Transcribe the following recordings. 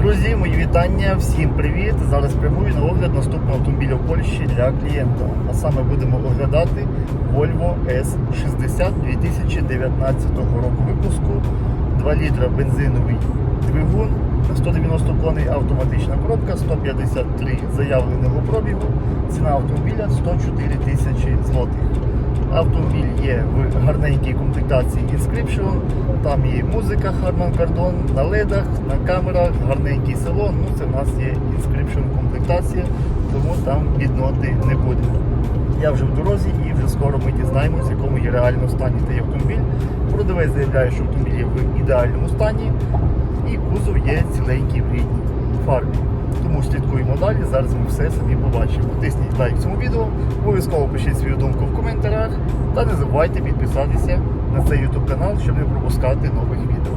Друзі, мої вітання, всім привіт! Зараз прямую на огляд наступного автомобіля в Польщі для клієнта. А саме будемо оглядати Volvo S60 2019 року випуску. 2 літра бензиновий двигун, 190 коней автоматична коробка, 153 заявленого пробігу. Ціна автомобіля 104 тисячі злотих. Автомобіль є в гарненькій комплектації Inscription, там є музика Harman Kardon, на ледах, на камерах, гарненький салон. Ну це в нас є Inscription комплектація, тому там бідноти не буде. Я вже в дорозі і вже скоро ми дізнаємося, в якому є реальному стані цей автомобіль. Продавець заявляє, що автомобіль є в ідеальному стані і кузов є ціленький в рідній фарбі. Тому слідкуємо далі, зараз ми все самі побачимо. Тисніть лайк цьому відео, обов'язково пишіть свою думку в та не забувайте підписатися на цей YouTube канал, щоб не пропускати нових відео.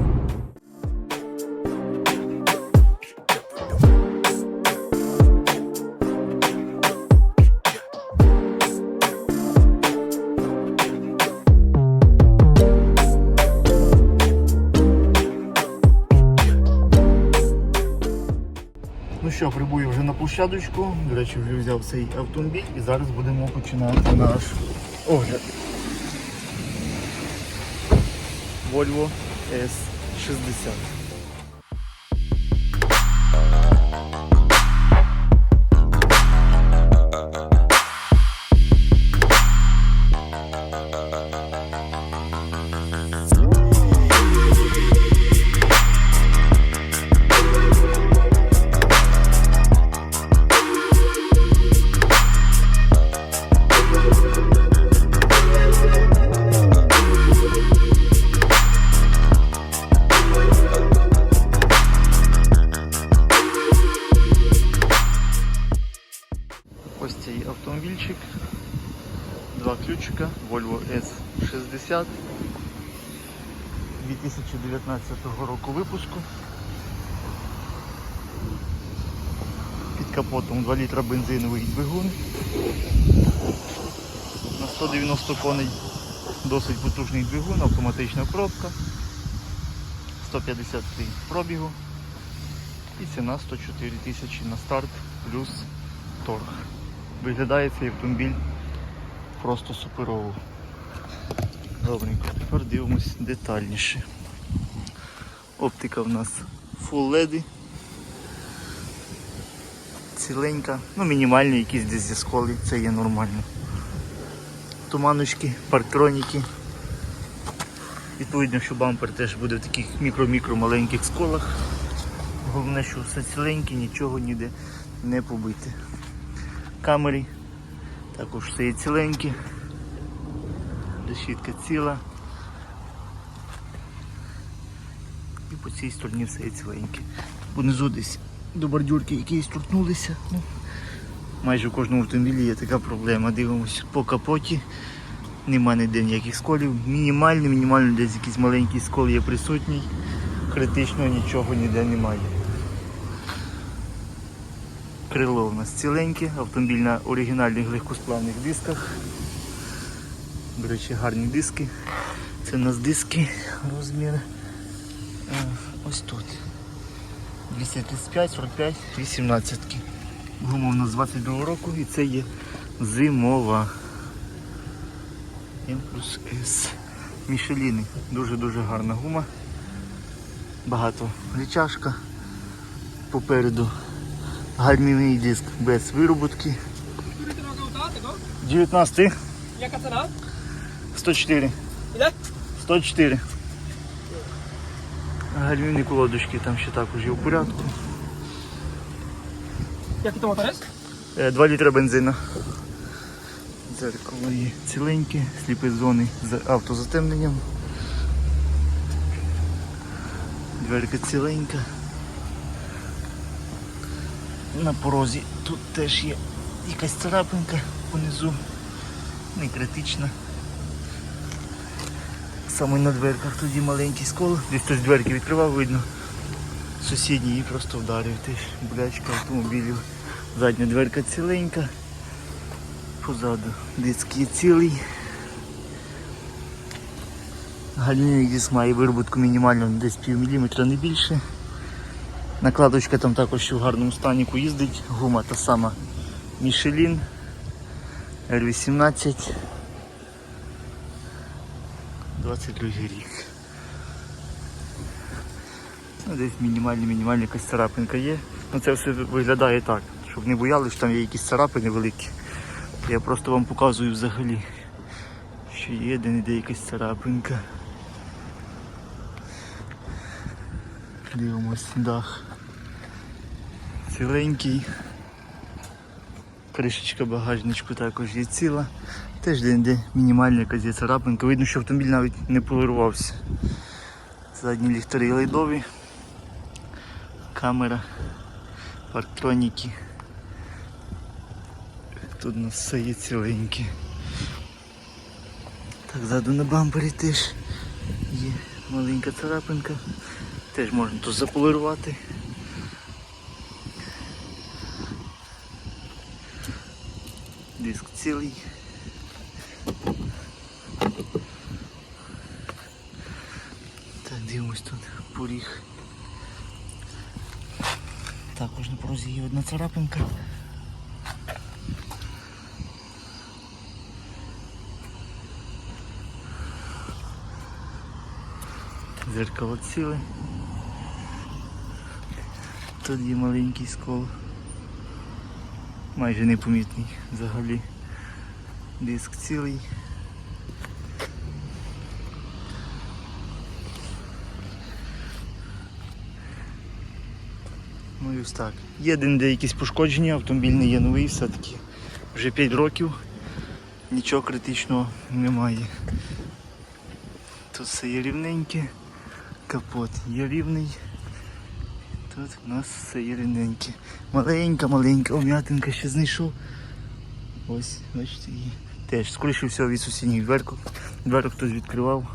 Ну що, прибую вже на площадочку. До речі, вже взяв цей автомобіль і зараз будемо починати наш огляд. Volvo S60. 2019 року випуску. Під капотом 2 літра бензиновий двигун. На 190 коней досить потужний двигун, автоматична коробка. 153 пробігу. І ціна 104 тисячі на старт плюс торг. Виглядає цей автомобіль просто суперово. Добренько, тепер дивимось детальніше. Оптика в нас Full LED. Ціленька, ну мінімальні якісь десь зі сколи, це є нормально. Туманочки, парктроніки. Відповідно, що бампер теж буде в таких мікро-мікро маленьких сколах. Головне, що все ціленьке, нічого ніде не побите. Камери також все є ціленьке. Решітка ціла. По цій стороні все ціленьке. Понизу десь до бордюрки якісь торкнулися. Ну, майже у кожному автомобілі є така проблема. Дивимося по капоті. Нема ніде ніяких сколів. Мінімальний, мінімально десь якийсь маленький скол є присутній. Критично нічого ніде немає. Крило у нас ціленьке, автомобіль на оригінальних легкосплавних дисках. До речі, гарні диски. Це у нас диски розмір е, ось тут. 235, 45, 18. Гума у нас 22 року і це є зимова. М плюс С. Мішеліни. Дуже-дуже гарна гума. Багато речашка. Попереду гальмівний диск без вироботки. 19 Яка ціна? 104. Іде? 104. Гальмівні колодочки там ще також є в порядку. Який то моторис? 2 літра бензина. Дзеркало є ціленьке, сліпі зони з автозатемненням. Дверка ціленька. На порозі тут теж є якась царапинка понизу, не критична. Саме на дверках тоді маленький скол, десь хтось дверки відкривав, видно. Сусідній її просто вдарив. Теж блячка автомобілів. Задня дверка ціленька. Позаду диск цілий. Гальмівний диск має вироботку мінімально десь пів міліметра, не більше. Накладочка там також в гарному стані їздить. Гума та сама Michelin R18. 22 рік. Ну, десь мінімальна, мінімальна якась царапинка є. Ну це все виглядає так, щоб не боялися, що там є якісь царапини великі. Я просто вам показую взагалі, що є де-не-де якась царапинка. Дивимось дах. Ціленький. Кришечка багажничку також є ціла. Теж де-де мінімальна якась є царапинка. Видно, що автомобіль навіть не полирувався. Задні ліхтарі лайдові. Камера, парктроніки. Тут у нас все є ціленьке. Так, ззаду на бампері теж є маленька царапинка. Теж можна тут заполирувати. Диск цілий. Так, дивимось тут поріг. Також на порозі є одна царапинка. Зеркало ціле. Тут є маленький скол. Майже непомітний взагалі. Диск цілий. Ну і ось так. Є один де якісь пошкодження, автомобіль не є новий, все-таки вже 5 років, нічого критичного немає. Тут все є рівненьке, капот є рівний. Тут у нас все є рівненьке. Маленька, маленька вм'ятинка ще знайшов. Ось, бачите, її. Теж, скоріше всього від сусідніх дверок. Дверок хтось відкривав.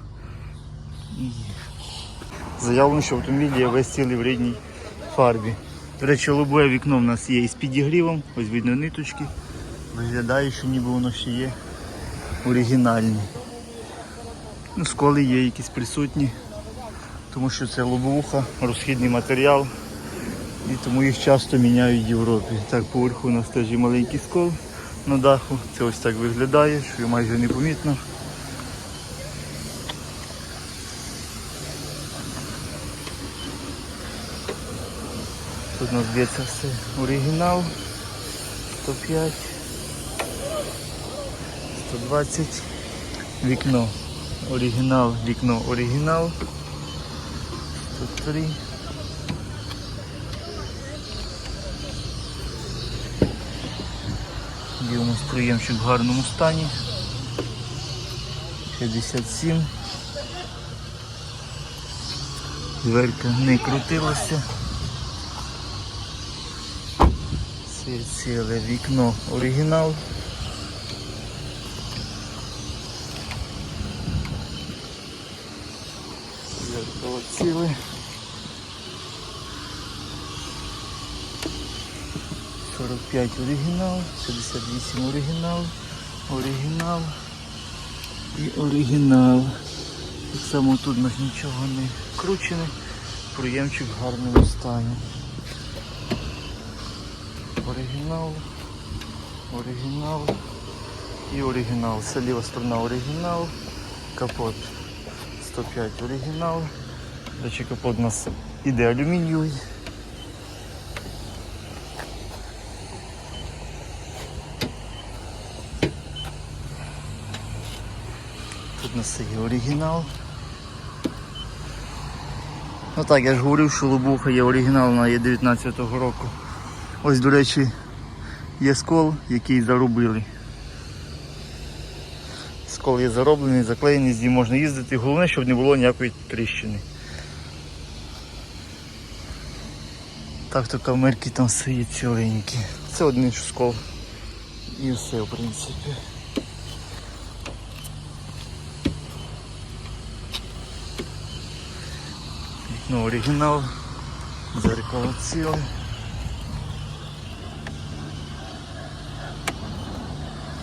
Заявлено, що автомобіль є весь цілий в рідній фарбі. До речі, лобове вікно в нас є із підігрівом, ось видно ниточки. Виглядає, що ніби воно ще є оригінальне. Ну, сколи є якісь присутні, тому що це лобовуха, розхідний матеріал. І тому їх часто міняють в Європі. Так, поверху у нас теж є маленький скол на даху. Це ось так виглядає, що майже непомітно. Тут у нас б'ється все оригінал. 105, 120, вікно, оригінал, вікно, оригінал. 103. Дивимось приємчик в гарному стані. 57. Дверка не крутилася. Це ціле вікно оригінал. Зеркало ціле. Сорок п'ять оригінал, 58 оригінал, оригінал і оригінал. Так само тут у нас нічого не кручене, приємчик в гарному стані. Оригінал, оригінал і оригінал. Це ліва сторона оригінал, капот 105 оригінал. До речі, капот у нас іде алюмінієвий. Нас є оригінал. Ну так, я ж говорив, що лобуха є оригінал, вона є 19-го року. Ось, до речі, є скол, який заробили. Скол є зароблений, заклеєний, з ним можна їздити. Головне, щоб не було ніякої тріщини. Так то камерки там все ціленькі. Це один скол. І все, в принципі. Вікно оригінал. Зеркало ціле.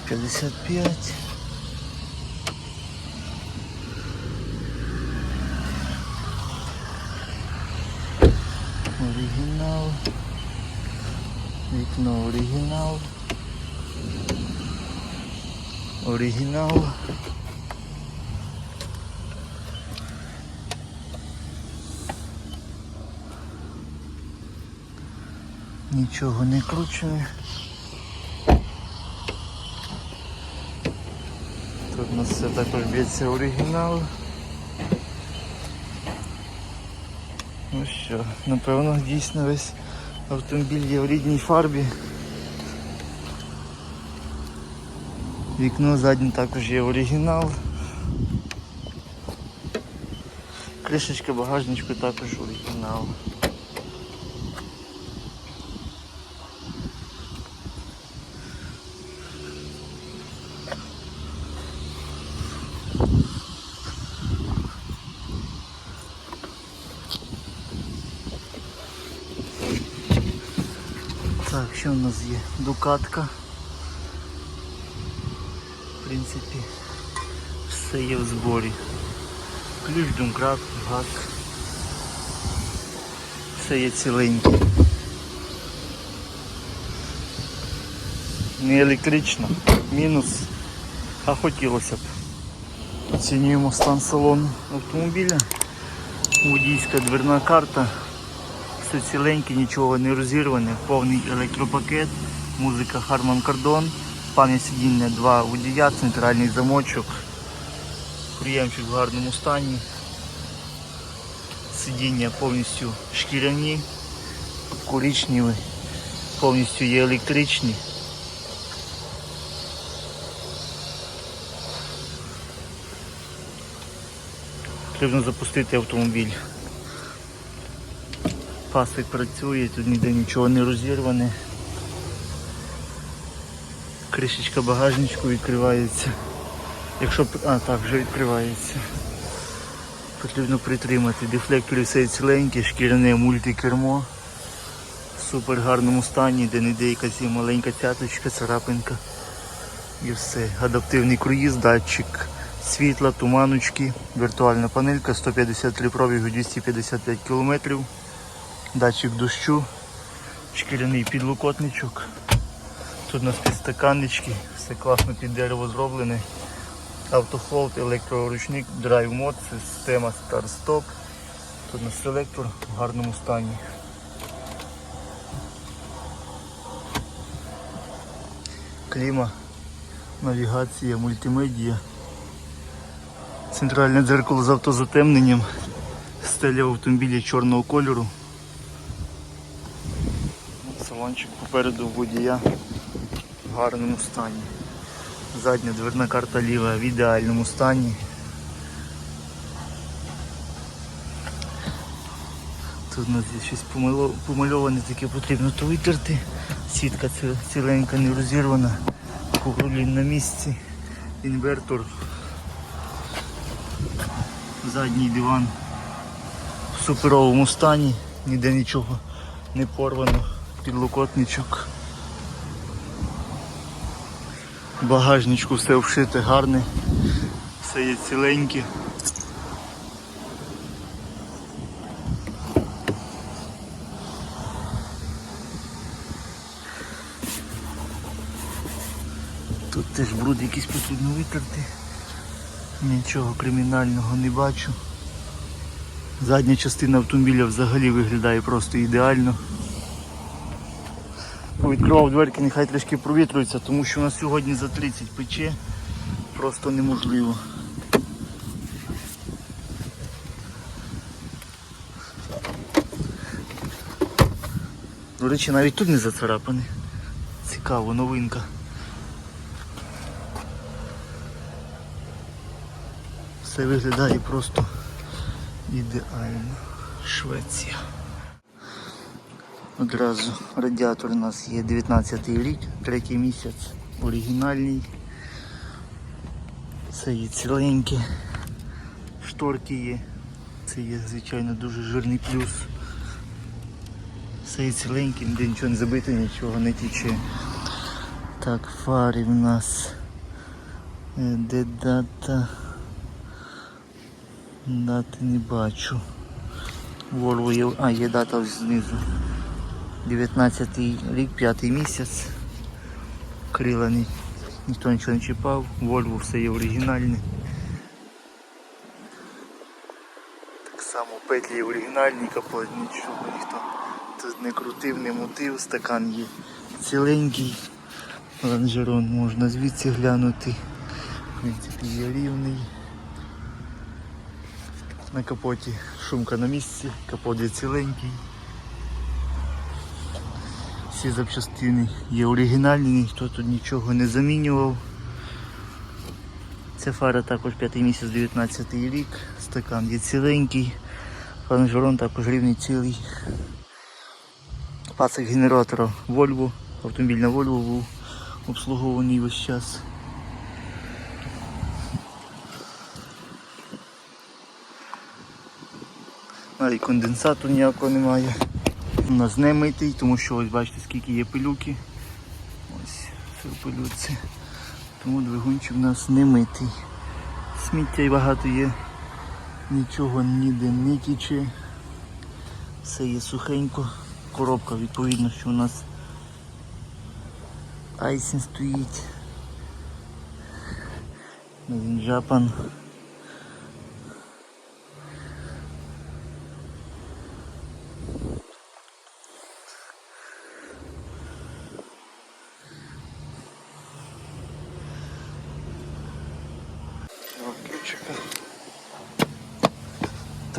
П'ятдесят п'ять. оригінал. Вікно оригінал. Оригінал. Нічого не кручене. Тут у нас все також б'ється оригінал. Ну що, напевно, дійсно весь автомобіль є в рідній фарбі. Вікно заднє також є оригінал. Кришечка багажничку також оригінал. Так, що у нас є? Дукатка. В принципі, все є в зборі. Ключ, домкрат, гак. Все є ціленьке. Не електрично. Мінус. А хотілося б. Оцінюємо стан салону автомобіля. Водійська дверна карта. Все ціленьке, нічого не розірване, повний електропакет, музика Harman Kardon, пам'ять сидіння 2 водія, центральний замочок, приємчик в гарному стані, сидіння повністю шкіряні, коричневі, повністю є електричні. Потрібно запустити автомобіль. Пасик працює, тут ніде нічого не розірване. Кришечка багажничку відкривається. Якщо а так, вже відкривається. Потрібно притримати. Дефлектори все ціленькі, шкіряне мультикермо. В супер гарному стані, де не де якась маленька цяточка, царапинка. І все. Адаптивний круїз, датчик світла, туманочки, віртуальна панелька, 153 пробігу, 255 кілометрів датчик дощу, шкіряний підлокотничок. Тут у нас підстаканнички, все класно під дерево зроблене. Автохолд, електроручник, драйв мод, система старт-стоп. Тут у нас селектор в гарному стані. Кліма, навігація, мультимедія. Центральне дзеркало з автозатемненням. Стеля в автомобілі чорного кольору. Салончик попереду водія в гарному стані. Задня дверна карта ліва в ідеальному стані. Тут у нас є щось помальоване, таке потрібно то витерти. Сітка ціленька не розірвана. Круглін на місці. Інвертор. Задній диван в суперовому стані, ніде нічого не порвано, підлокотничок. Багажничку все вшите гарне, все є ціленьке. Тут теж бруд якийсь потрібно витерти. Нічого кримінального не бачу. Задня частина автомобіля взагалі виглядає просто ідеально. Відкривав дверки, нехай трішки провітрюється, тому що у нас сьогодні за 30 пече. Просто неможливо. До речі, навіть тут не зацарапаний. Цікаво, новинка. Все виглядає просто ідеально. Швеція. Одразу радіатор у нас є 19 рік, третій місяць, оригінальний. Це є ціленьке. Шторки є. Це є, звичайно, дуже жирний плюс. Все є ціленьке, ніде нічого не забито, нічого не тіче. Так, фари в нас. Е, Де дата? Дати не бачу. Volvo є, а, є дата знизу. 19 рік, 5 місяць. Крила ні, ніхто нічого не чіпав, Volvo все є оригінальне. Так само петлі оригінальні, капот нічого ніхто тут не крутив, не мутив, стакан є ціленький. Лонжерон можна звідси глянути. В принципі, є рівний. На капоті шумка на місці, капот є ціленький. Всі запчастини є оригінальні, ніхто тут нічого не замінював. Це фара також 5 місяць 19 рік, стакан є ціленький, лонжерон також рівний цілий. Пасик генератора Volvo, автомобіль на Volvo був обслугований весь час. Навіть конденсату ніякого немає. У нас не митий, тому що ось бачите скільки є пилюки. Ось все в пилюці. Тому двигунчик у нас не митий. Сміття й багато є. Нічого ніде не тіче. Все є сухенько. Коробка відповідно, що у нас Айсін стоїть. Він.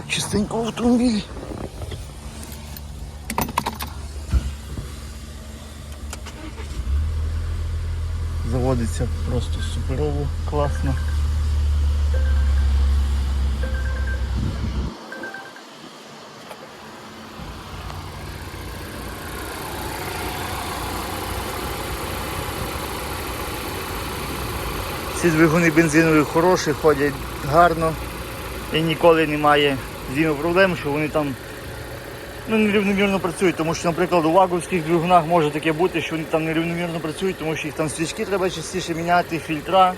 Чистенько в автомобілі. Заводиться просто суперово, класно. Ці двигуни бензинові хороші, ходять гарно і ніколи немає з ними проблем, що вони там ну, нерівномірно працюють, тому що, наприклад, у ваговських двигунах може таке бути, що вони там нерівномірно працюють, тому що їх там свічки треба частіше міняти, фільтра,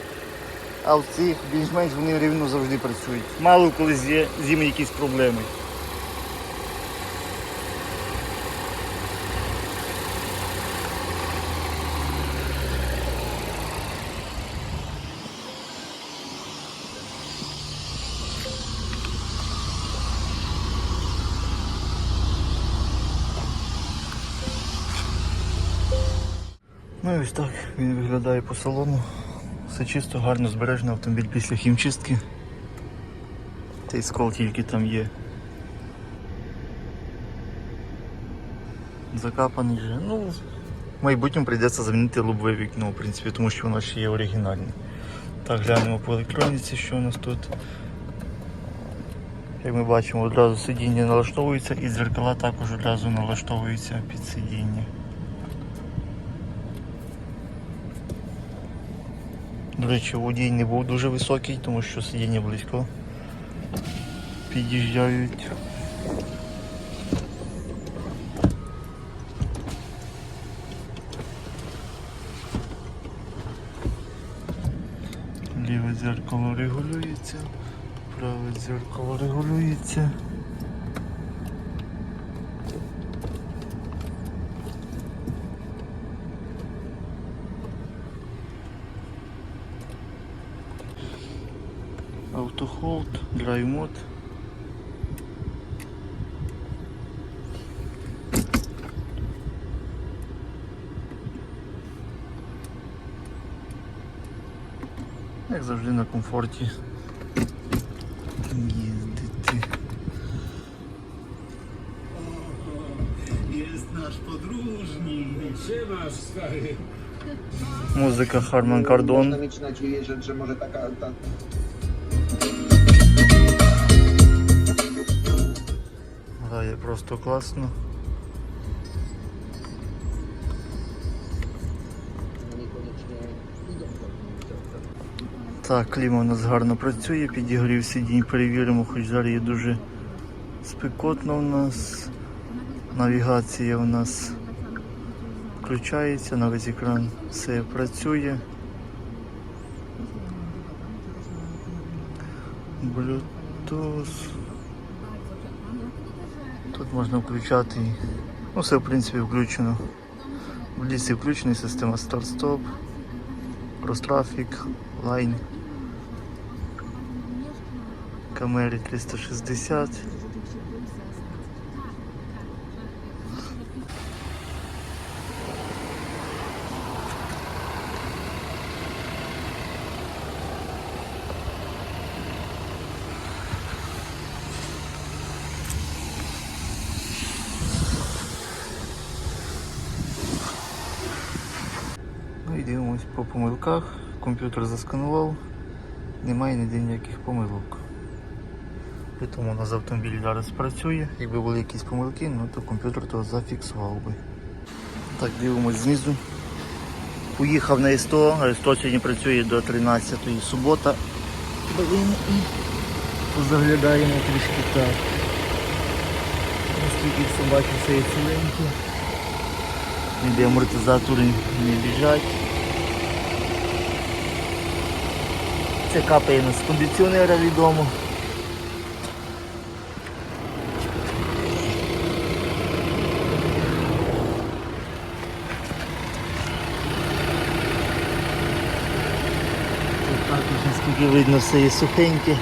а в цих більш-менш вони рівно завжди працюють. Мало коли є з ними якісь проблеми. Ось так він виглядає по салону. Все чисто, гарно збережено автомобіль після хімчистки. Цей скол тільки там є. Закапаний вже. Ну, в майбутньому прийдеться замінити лобове вікно, в принципі, тому що воно ще є оригінальне. Так, глянемо по електроніці, що у нас тут. Як ми бачимо, одразу сидіння налаштовується і дзеркала також одразу налаштовуються під сидіння. До речі, водій не був дуже високий, тому що сидіння близько під'їжджають. Ліве дзеркало регулюється, праве дзеркало регулюється. Автохолд, драйв-мод. Як завжди на комфорті їздити. Jest nasz podróżnik. Trzymasz, stary. Музика Harman Kardon. Można mieć nadzieję, że, że może taka ta, Грає просто класно. Так, кліма у нас гарно працює, підігрів сидінь, перевіримо, хоч зараз є дуже спекотно у нас. Навігація у нас включається, на весь екран все працює. Bluetooth. Тут можна включати, ну все в принципі включено. В лісі включена система старт-стоп, крос-трафік, лайн, камери 360. Ну і дивимось по помилках. Комп'ютер засканував, немає ніде ніяких помилок. При тому у нас автомобіль зараз працює. Якби були якісь помилки, ну то комп'ютер то зафіксував би. Так, дивимось знизу. Поїхав на СТО, СТО сьогодні працює до 13-ї субота. Блін, і позаглядаємо трішки так. Наскільки бачу, все є ціленьке. Ніде амортизатори не біжать. Це капає нас з кондиціонера відомо. Тут також наскільки видно все є сухеньке.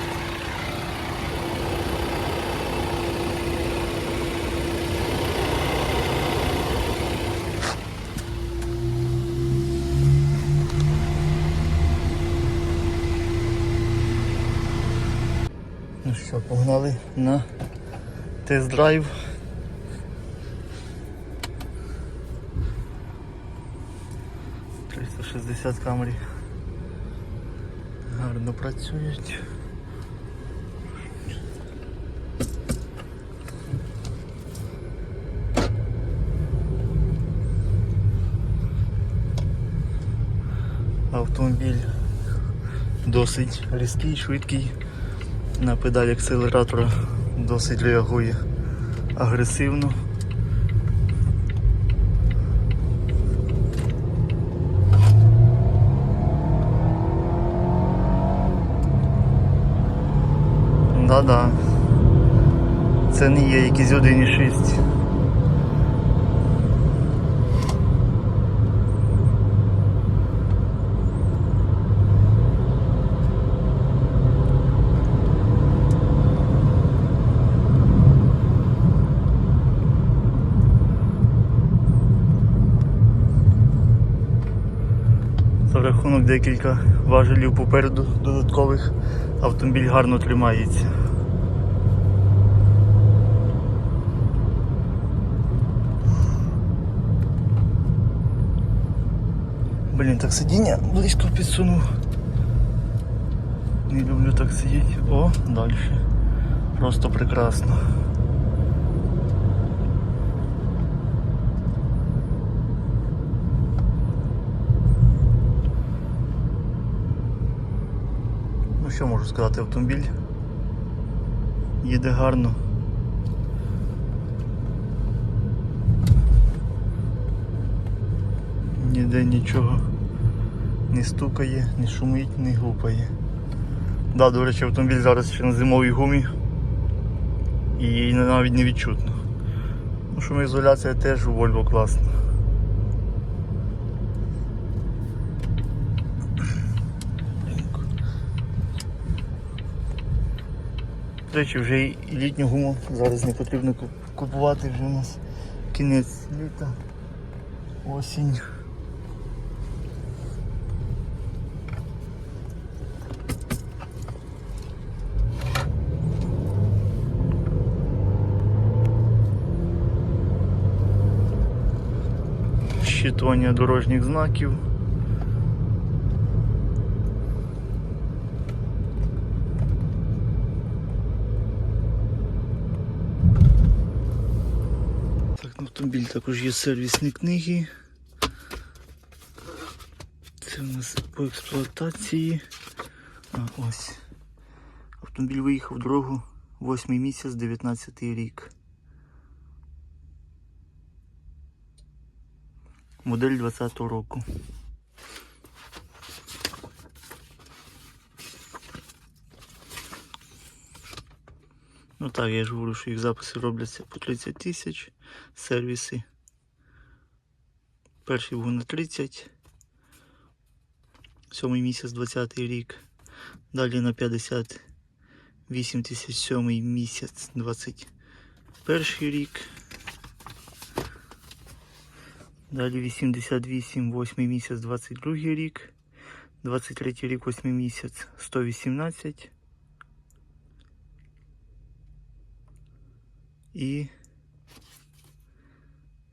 Ну що, погнали на тест-драйв. Триста шістдесят камер. Гарно працюють. Автомобіль досить різкий, швидкий. На педалі акселератора досить реагує агресивно. Да-да. Це не є якісь 1,6. За рахунок декілька важелів попереду додаткових автомобіль гарно тримається. Блін, так сидіння близько підсунув. Не люблю так сидіти. О, далі. Просто прекрасно. Ну що можу сказати, автомобіль їде гарно. Ніде нічого не стукає, не шумить, не гупає. Да, до речі, автомобіль зараз ще на зимовій гумі і її навіть не відчутно. Ну, шумоізоляція теж у Volvo класна. До речі, вже і літню гуму зараз не потрібно купувати, вже у нас кінець літа, осінь. Щитування дорожніх знаків. Автомобіль також є сервісні книги. Це у нас по експлуатації. А, ось. Автомобіль виїхав в дорогу 8 місяць, 19 рік. Модель 20-го року. Ну так, я ж говорю, що їх записи робляться по 30 тисяч сервіси. Перший був на 30. Сьомий місяць 20 рік. Далі на 58 тисяч сьомий місяць 21 рік. Далі 88, 8 місяць 22 рік. 23 рік, 8 місяць 118. І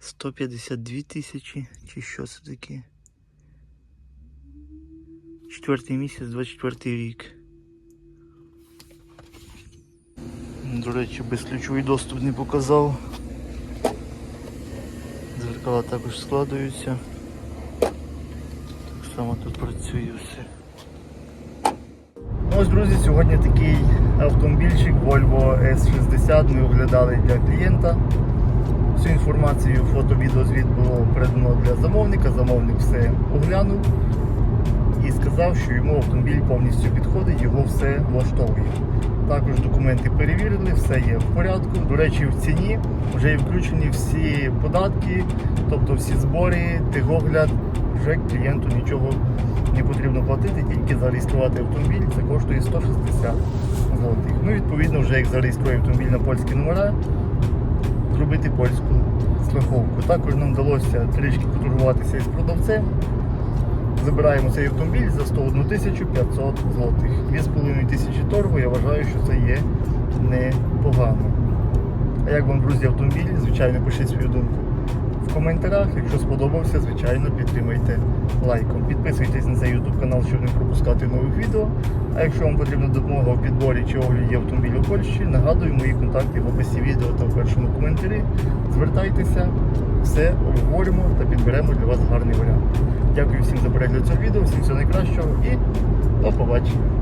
152 тисячі, чи що це таке? Четвертий місяць, 24 рік. До речі, безключовий доступ не показав. Дзеркала також складаються. Так само тут працює все. Ось, друзі, сьогодні такий автомобільчик Volvo S60 ми оглядали для клієнта. Інформацію, фото, відео, звіт було передано для замовника. Замовник все оглянув і сказав, що йому автомобіль повністю підходить, його все влаштовує. Також документи перевірили, все є в порядку. До речі, в ціні вже включені всі податки, тобто всі збори, тигогляд, вже клієнту нічого не потрібно платити, тільки зареєструвати автомобіль, це коштує 160 злотих. Ну, відповідно, вже як зареєструє автомобіль на польські номера, зробити польську страховку. Також нам вдалося трішки поторгуватися із продавцем. Забираємо цей автомобіль за 101 тисячу 500 злотих. 2,5 тисячі торгу, я вважаю, що це є непогано. А як вам, друзі, автомобіль? Звичайно, пишіть свою думку коментарях. Якщо сподобався, звичайно, підтримайте лайком. Підписуйтесь на цей YouTube канал, щоб не пропускати нових відео. А якщо вам потрібна допомога в підборі чи огляді автомобілю у Польщі, нагадую мої контакти в описі відео та в першому коментарі. Звертайтеся, все обговоримо та підберемо для вас гарний варіант. Дякую всім за перегляд цього відео, всім всього найкращого і до побачення.